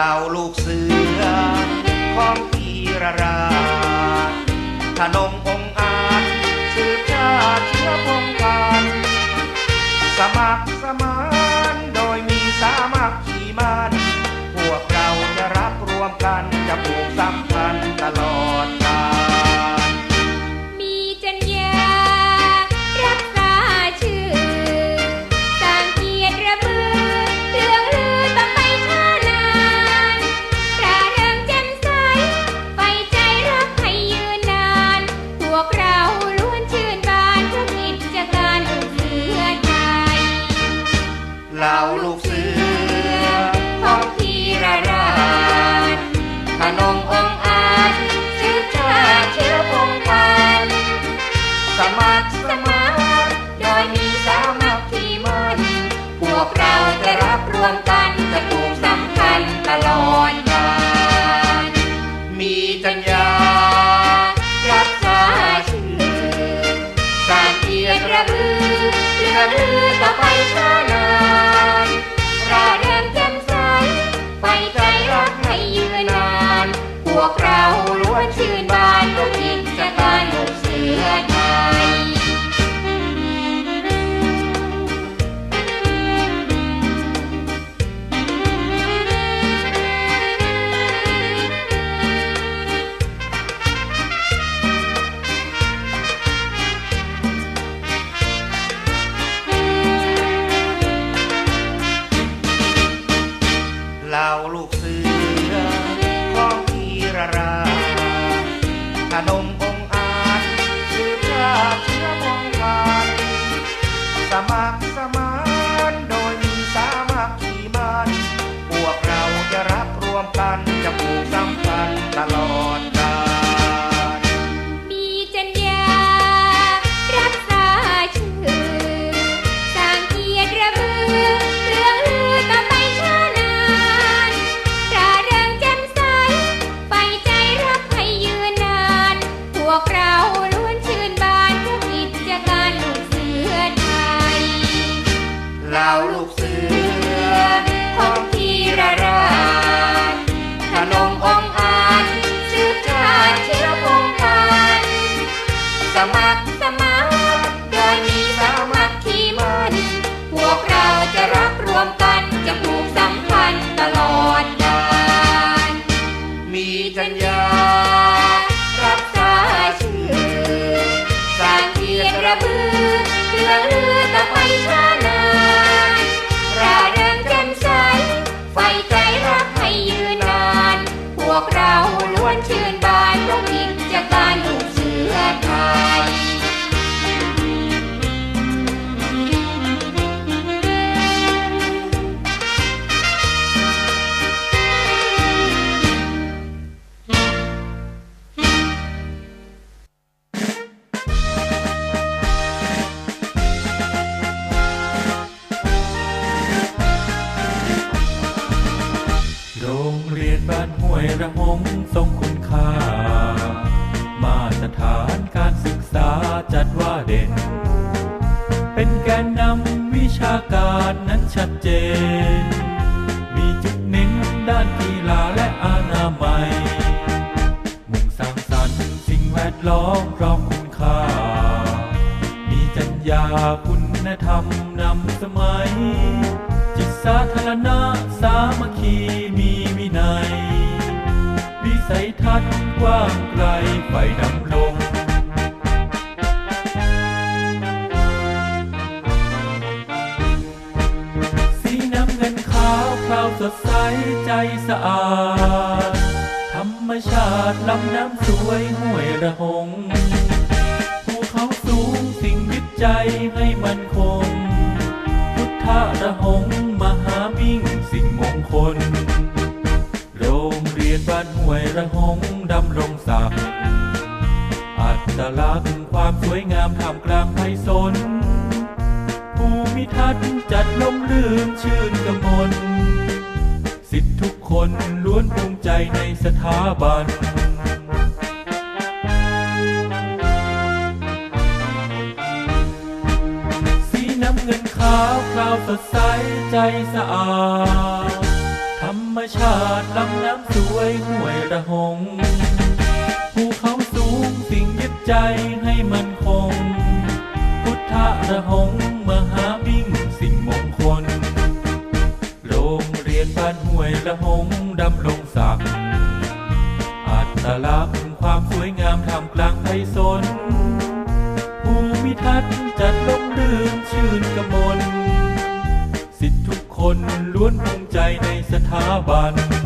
เหล่าลูกเสือ ของพีรราขนมองอาจสืบชาติเชื้อพงกันสมัครสมานโดยมีสามัคคีมัน พวกเราจะรักรวมกันจะปลูกสัมพัน เราลูก ขนม ลูกเสือ บ้านห้วยระหงทรงคุณค่า มาตรฐานการศึกษาจัดว่าเด่น เป็นแกนนำวิชาการนั้นชัดเจน มีจุดเน้นด้านกีฬาและอนามัย มุ่งสร้างสรรค์สิ่งแวดล้อมพร้อมคุณค่า มีจัญญาคุณ กว้างไกลไฟดำรงสีน้ำเงินขาวคราวสดใสใจสะอาด ธรรมชาติลำน้ำสวยห้วยระหงภูเขาสูงสิ่งวิจัยให้มันคง วยระหงดำรงศักดิ์อัตลักษณ์ความสวยงามท่ามกลางไพศาลภูมิทัศน์จัดลมลื่นชื่นกมลสิทธิทุกคนล้วนภูมิใจในสถาบันสีน้ำเงินขาวคราวสดใสใจสะอาด มชาติลำน้ำสวยห่วยระหงภูเขาสูงสิ่งยึดใจให้มันคง พุทธระหงมหาบิ่งสิ่งมงคล โรงเรียนบ้านห้วยระหงดำรงศักดิ์อัตลักษณ์ความสวยงามท่ามกลางไพศาลภูมิทัศน์จัดลงรื่นชื่นกมลสิทธิทุกคนล้วนภูมิ ในสถาบัน